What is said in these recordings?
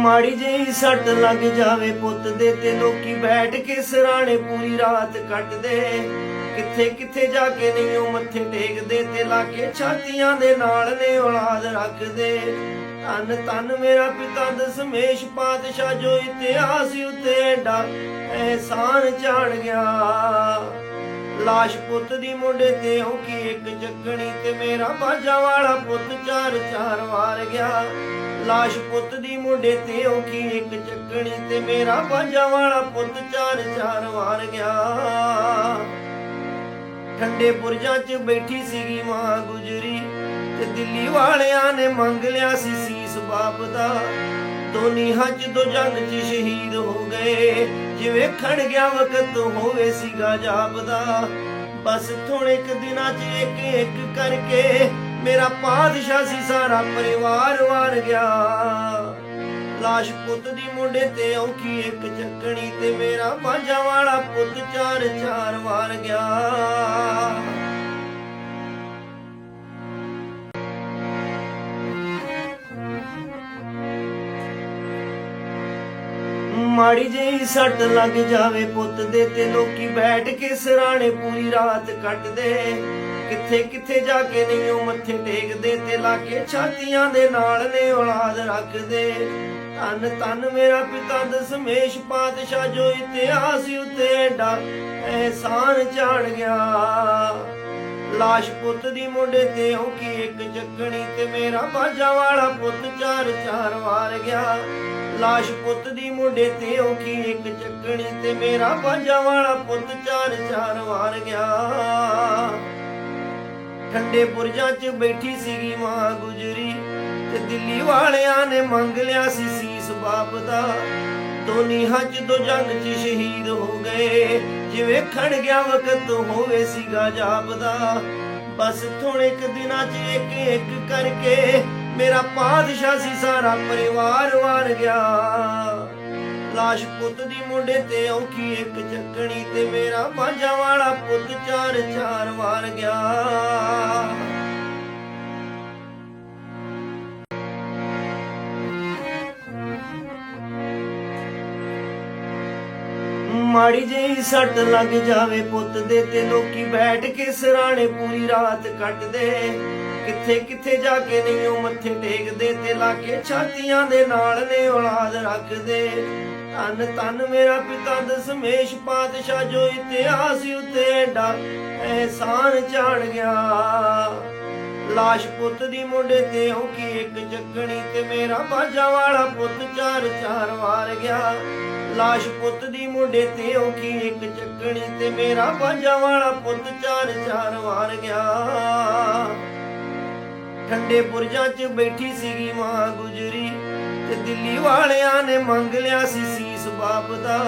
ਮਾੜੀ ਜਿਹੀ ਸੱਟ ਲੱਗ ਜਾਵੇ ਪੁੱਤ ਦੇ ਤੇ ਲੋਕੀ ਬੈਠ ਕੇ ਸਰਾਣੇ ਪੂਰੀ ਰਾਤ ਕੱਟਦੇ। ਕਿੱਥੇ ਕਿੱਥੇ ਜਾ ਕੇ ਨਹੀਂ ਉਹ ਮੱਥੇ ਟੇਕਦੇ ਤੇ ਲਾ ਕੇ ਛਾਤੀਆਂ ਦੇ ਨਾਲ ਨੇ ਔਲਾਦ ਰੱਖਦੇ। ਤਨ ਤਨ ਮੇਰਾ ਪਿਤਾ ਦਸਮੇਸ਼ ਪਾਤਸ਼ਾਹ ਜੋ ਇਤਿਹਾਸ ਉੱਤੇ ਏਡਾ ਐਹਸਾਨ ਜਾਣ ਗਿਆ। ਲਾਸ਼ ਪੁੱਤ ਦੀ ਮੁੰਡੇ ਤੇ ਔਕੀ ਇੱਕ ਚੱਕਣੀ ਤੇ ਮੇਰਾ ਬਾਜਾ ਵਾਲਾ ਪੁੱਤ ਚਾਰ ਚਾਰ ਵਾਰ ਗਿਆ। ਲਾਸ਼ ਪੁੱਤ ਦੀ ਮੁੰਡੇ ਤੇ ਔਕੀ ਇੱਕ ਚੱਕਣੀ ਤੇ ਮੇਰਾ ਬਾਜਾ ਵਾਲਾ ਪੁੱਤ ਚਾਰ ਚਾਰ ਵਾਰ ਗਿਆ। ਠੰਡੇ ਬੁਰਜਾਂ 'ਚ ਬੈਠੀ ਸੀਗੀ ਮਾਂ ਗੁਜਰੀ ਤੇ ਦਿੱਲੀ ਵਾਲਿਆਂ ਨੇ ਮੰਗ ਲਿਆ ਸੀ ਸੀਸ ਬਾਪ ਦਾ। ਦੋਨੀ ਹੱਜ ਦੋ ਜੰਗ 'ਚ ਸ਼ਹੀਦ ਹੋ ਗਏ। ਜਿਵੇਂ ਖੜ ਗਿਆ ਵਕਤ ਹੋਵੇ ਸੀਗਾ ਜਾਪਦਾ। ਬਸ ਥੋੜੇ ਇੱਕ ਦਿਨਾਂ 'ਚ ਇੱਕ ਇੱਕ ਕਰਕੇ ਮੇਰਾ ਪਾਦਸ਼ਾਹ ਸੀ, ਸਾਰਾ ਪਰਿਵਾਰ ਵਾਰ ਗਿਆ। ਲਾਸ਼ ਪੁੱਤ ਦੀ ਮੁੰਡੇ ਤੇ ਔਖੀ ਇੱਕ ਚੱਕਣੀ ਤੇ ਮੇਰਾ ਬਾਂਝਾ ਵਾਲਾ ਪੁੱਤ ਚਾਰ ਚਾਰ ਵਾਰ ਗਿਆ। ਮਾੜੀ ਜਿਹੀ ਸੱਟ ਲੱਗ ਜਾਵੇ ਪੁੱਤ ਦੇ ਤੇ ਲੋਕੀ ਬੈਠ ਕੇ ਸਰਾਣੇ ਪੂਰੀ ਰਾਤ ਕੱਟਦੇ। ਕਿੱਥੇ ਕਿੱਥੇ ਜਾ ਕੇ ਨਹੀਂ ਉਹ ਮੱਥੇ ਟੇਕਦੇ ਤੇ ਲਾ ਛਾਤੀਆਂ ਦੇ ਨਾਲ ਨੇ ਔਲਾਦ ਰੱਖਦੇ। ਧੰਨ ਧੰਨ ਮੇਰਾ ਪਿਤਾ ਦਸਮੇਸ਼ ਪਾਤਸ਼ਾਹ ਜੋ ਇਤਿਹਾਸ ਉੱਤੇ ਐਡਾ ਅਹਿਸਾਨ ਜਾਣ ਗਿਆ। ਲਾਸ਼ ਪੁੱਤ ਦੀ ਮੁੰਡੇ ਤੇ ਔਕੀ ਇੱਕ ਚੱਕਣੀ ਤੇ ਮੇਰਾ ਬਾਜਾ ਵਾਲਾ ਪੁੱਤ ਚਾਰ ਚਾਰ ਵਾਰ ਗਿਆ। ਲਾਸ਼ ਪੁੱਤ ਦੀ ਮੁੰਡੇ ਤੇ ਔਕੀ ਇੱਕ ਚੱਕਣੀ ਤੇ ਮੇਰਾ ਬਾਜਾ ਵਾਲਾ ਪੁੱਤ ਚਾਰ ਚਾਰ ਵਾਰ ਗਿਆ। ਠੰਡੇ ਪੁਰਜਾਂ 'ਚ ਬੈਠੀ ਸੀਗੀ ਮਾਂ ਗੁਜਰੀ ਤੇ ਦਿੱਲੀ ਵਾਲਿਆਂ ਨੇ ਮੰਗ ਲਿਆ ਸੀ ਸੀਸ ਬਾਪ ਦਾ। ਦੋਨੀ ਹੱਜ ਦੋ ਜੰਗ 'ਚ ਸ਼ਹੀਦ ਹੋ ਗਏ। ਜਿਵੇਂ ਖੜ ਗਿਆ ਵਕਤ ਹੋਵੇ ਸੀਗਾ ਜਾਪਦਾ, ਬਸ ਥੋੜੇ ਕੁ ਦਿਨਾਂ 'ਚ ਇੱਕ ਇੱਕ ਕਰਕੇ ਮੇਰਾ ਪਾਦਸ਼ਾਹ ਸੀ ਸਾਰਾ ਪਰਿਵਾਰ ਵਾਰ ਗਿਆ। ਲਾਸ਼ ਪੁੱਤ ਦੀ ਮੁੰਡੇ ਤੇ ਔਖੀ ਇੱਕ ਚੱਕਣੀ ਤੇ ਮੇਰਾ ਬਾਂਝਾ ਵਾਲਾ ਪੁੱਤ ਚਾਰ ਚਾਰ ਵਾਰ ਗਿਆ। ਮਾੜੀ ਜਿਹੀ ਸੱਟ ਲੱਗ ਜਾਵੇ ਪੁੱਤ ਦੇ ਤੇ ਲੋਕੀ ਬੈਠ ਕੇ ਸਰਾਣੇ ਪੂਰੀ ਰਾਤ ਕੱਟਦੇ। ਕਿੱਥੇ ਕਿੱਥੇ ਜਾ ਕੇ ਨਹੀਂ ਉਹ ਮੱਥੇ ਟੇਕਦੇ ਤੇ ਲਾ ਕੇ ਛਾਤੀਆਂ ਦੇ ਨਾਲ ਨੇ ਔਲਾਦ ਰੱਖਦੇ। ਧੰਨ ਧੰਨ ਮੇਰਾ ਪਿਤਾ ਦਸਮੇਸ਼ ਪਾਤਸ਼ਾਹ ਜੋ ਇਤਿਹਾਸ ਉੱਤੇ ਏਡਾ ਐਹਸਾਨ ਜਾਣ ਗਿਆ। ਲਾਸ਼ ਪੁੱਤ ਦੀ ਮੁੰਡੇ ਤੇ ਹੋ ਔਕੀ ਇੱਕ ਚੱਕਣੀ ਤੇ ਮੇਰਾ ਬਾਜਾ ਵਾਲਾ ਪੁੱਤ ਚਾਰ ਚਾਰ ਵਾਰ ਗਿਆ। ਲਾਸ਼ ਪੁੱਤ ਦੀ ਮੁੰਡੇ ਤੇ ਔਕੀ ਇੱਕ ਚੱਕਣੀ ਤੇ ਮੇਰਾ ਬਾਜਾ ਵਾਲਾ ਪੁੱਤ ਚਾਰ ਚਾਰ ਵਾਰ ਗਿਆ। ਠੰਡੇ ਬੁਰਜਾਂ 'ਚ ਬੈਠੀ ਸੀਗੀ ਮਾਂ ਗੁਜਰੀ ਤੇ ਦਿੱਲੀ ਵਾਲਿਆਂ ਨੇ ਮੰਗ ਲਿਆ ਸੀ ਸੀਸ ਬਾਪ ਦਾ।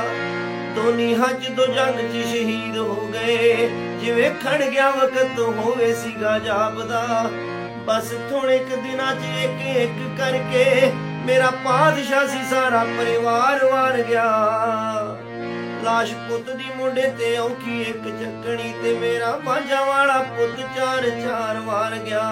ਦੋਨੀ ਹੱਜ ਦੋ ਜੰਗ 'ਚ ਸ਼ਹੀਦ ਹੋ ਗਏ। ਜਿਵੇਂ ਖੜ ਗਿਆ ਵਕਤ ਹੋਵੇ ਸੀਗਾ ਜਾਪਦਾ। ਬਸ ਥੋੜੇ ਕੁ ਦਿਨਾਂ 'ਚ ਇੱਕ ਇੱਕ ਕਰਕੇ ਮੇਰਾ ਪਾਦਸ਼ਾਹ ਸੀ, ਸਾਰਾ ਪਰਿਵਾਰ ਵਾਰ ਗਿਆ। ਲਾਸ਼ ਪੁੱਤ ਦੀ ਮੁੰਡੇ ਤੇ ਔਖੀ ਇੱਕ ਚੱਕਣੀ ਤੇ ਮੇਰਾ ਬਾਂਝਾ ਵਾਲਾ ਪੁੱਤ ਚਾਰ ਚਾਰ ਵਾਰ ਗਿਆ।